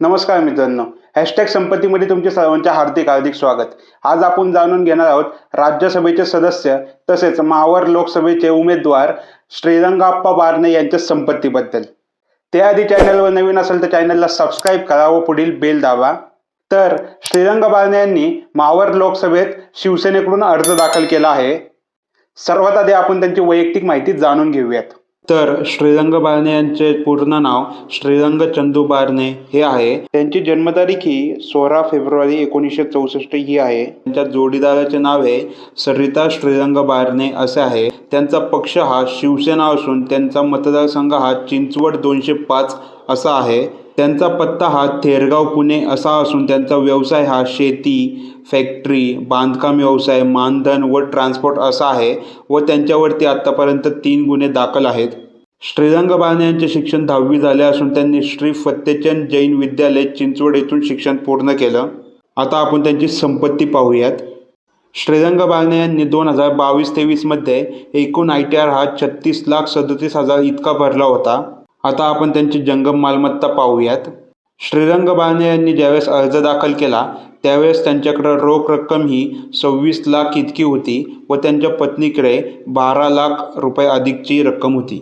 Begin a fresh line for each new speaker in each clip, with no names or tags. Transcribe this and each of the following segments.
नमस्कार मित्रांनो. हॅशटॅग संपत्तीमध्ये तुमचे सर्वांचे हार्दिक हार्दिक स्वागत. आज आपण जाणून घेणार आहोत राज्यसभेचे सदस्य तसेच मावर लोकसभेचे उमेदवार श्रीरंगाप्पा बारणे यांच्या संपत्तीबद्दल. त्याआधी चॅनलवर नवीन असेल तर चॅनलला सबस्क्राईब करा व पुढील बेल दाबा. तर श्रीरंग बारणे यांनी मावर लोकसभेत शिवसेनेकडून अर्ज दाखल केला आहे. सर्वात आधी आपण त्यांची वैयक्तिक माहिती जाणून घेऊयात. तर श्रीरंग बारणे यांचे पूर्ण नाव श्रीरंग चंदू बारणे हे आहे. त्यांची जन्मतारीख ही सोळा फेब्रुवारी एकोणीसशे चौसष्ट ही आहे. त्यांच्या जोडीदाराचे नाव हे सरिता श्रीरंग बारणे असे आहे. त्यांचा पक्ष हा शिवसेना असून त्यांचा मतदारसंघ हा चिंचवड दोनशे पाच असा आहे. त्यांचा पत्ता हा थेरगाव पुणे असा असून त्यांचा व्यवसाय हा शेती फॅक्टरी बांधकाम व्यवसाय मानधन व ट्रान्सपोर्ट असा आहे व त्यांच्यावरती आत्तापर्यंत तीन गुन्हे दाखल आहेत. श्रीरंग बारणे यांचे शिक्षण दहावी झाले असून त्यांनी श्री फत्तेचंद जैन विद्यालय चिंचवड येथून शिक्षण पूर्ण केलं. आता आपण त्यांची संपत्ती पाहूयात. श्रीरंग बारणे यांनी दोन हजार बावीस तेवीसमध्ये एकूण आय टी आर हा छत्तीस लाख सदतीस हजार इतका भरला होता. आता आपण त्यांची जंगम मालमत्ता पाहूयात. श्रीरंग बाने यांनी ज्यावेळेस अर्ज दाखल केला त्यावेळेस त्यांच्याकडं रोख रक्कम ही सव्वीस लाख इतकी होती व त्यांच्या पत्नीकडे बारा लाख रुपये अधिकची रक्कम होती.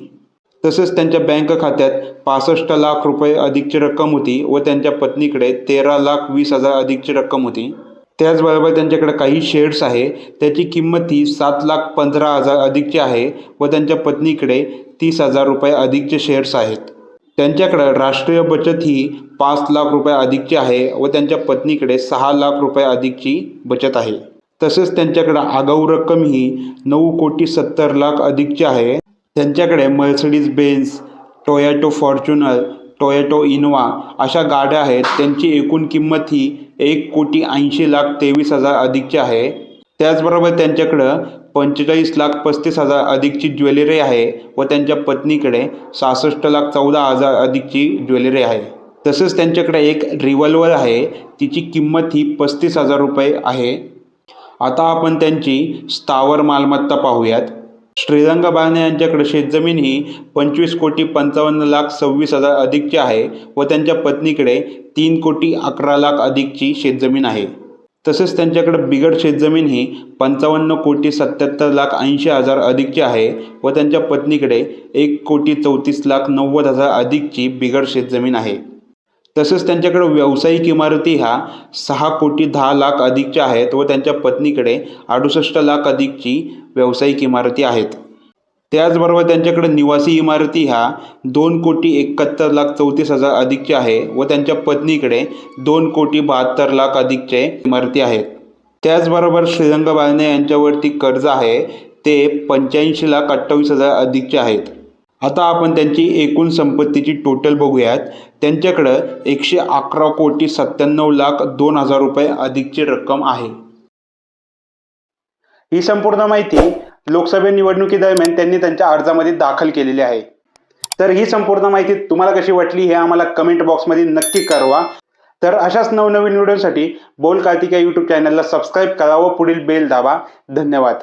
तसेच त्यांच्या बँक खात्यात पासष्ट लाख रुपये अधिकची रक्कम होती व त्यांच्या पत्नीकडे तेरा लाख वीस हजार अधिकची रक्कम होती. त्याचबरोबर त्यांच्याकडे काही शेअर्स आहे. त्याची किंमत ही सात लाख पंधरा हजार अधिकची आहे व त्यांच्या पत्नीकडे तीस हजार रुपये अधिकचे शेअर्स आहेत. त्यांच्याकडं राष्ट्रीय बचत ही पाच लाख रुपये अधिकची आहे व त्यांच्या पत्नीकडे सहा लाख रुपये अधिकची बचत आहे. तसेच त्यांच्याकडं आगाऊ रक्कम ही नऊ कोटी सत्तर लाख अधिकची आहे. त्यांच्याकडे Mercedes Benz Toyota Fortuner Toyota Innova अशा गाड्या आहेत. त्यांची एकूण किंमत ही एक कोटी ऐंशी लाख तेवीस हजार अधिकची आहे. त्याचबरोबर त्यांच्याकडं पंचेचाळीस लाख पस्तीस हजार अधिकची ज्वेलरी आहे व त्यांच्या पत्नीकडे सहासष्ट लाख चौदा हजार अधिकची ज्वेलरी आहे. तसेच त्यांच्याकडे एक रिव्हॉल्वर आहे. तिची किंमत ही पस्तीस हजार रुपये आहे. आता आपण त्यांची स्थावर मालमत्ता पाहूयात. श्रीरंग बारणे यांच्याकडे शेतजमीन ही पंचवीस कोटी पंचावन्न लाख सव्वीस हजार अधिकची आहे व त्यांच्या पत्नीकडे तीन कोटी अकरा लाख अधिकची शेतजमीन आहे. तसेच त्यांच्याकडे बिगड शेतजमीन ही पंचावन्न कोटी सत्याहत्तर लाख ऐंशी हजार अधिकची आहे व त्यांच्या पत्नीकडे एक कोटी चौतीस लाख नव्वद हजार अधिकची बिगड शेतजमीन आहे. तसेच त्यांच्याकडे व्यावसायिक इमारती ह्या सहा कोटी दहा लाख अधिकच्या आहेत व त्यांच्या पत्नीकडे अडुसष्ट लाख अधिकची व्यावसायिक इमारती आहेत. त्याचबरोबर त्यांच्याकडे निवासी इमारती ह्या दोन कोटी एकाहत्तर लाख चौतीस हजार अधिकच्या आहे व त्यांच्या पत्नीकडे दोन कोटी बहात्तर लाख अधिकचे इमारती आहेत. त्याचबरोबर श्रीरंग बारणे यांच्यावरती कर्ज आहे ते पंच्याऐंशी लाख अठ्ठावीस हजार अधिकचे आहेत. आता आपण त्यांची एकूण संपत्तीची टोटल बघूयात. त्यांच्याकडं एकशे अकरा कोटी सत्त्याण्णव लाख दोन हजार रुपये अधिकची रक्कम आहे. ही संपूर्ण माहिती लोकसभा निवडणुकीदरम्यान त्यांनी त्यांच्या अर्जामध्ये दाखल केलेली आहे. तर ही संपूर्ण माहिती तुम्हाला कशी वाटली हे आम्हाला कमेंट बॉक्समध्ये नक्की कळवा. तर अशाच नवनवीन व्हिडिओसाठी बोल कार्तिका यूट्यूब चॅनलला सबस्क्राईब करा व पुढील बेल दाबा. धन्यवाद.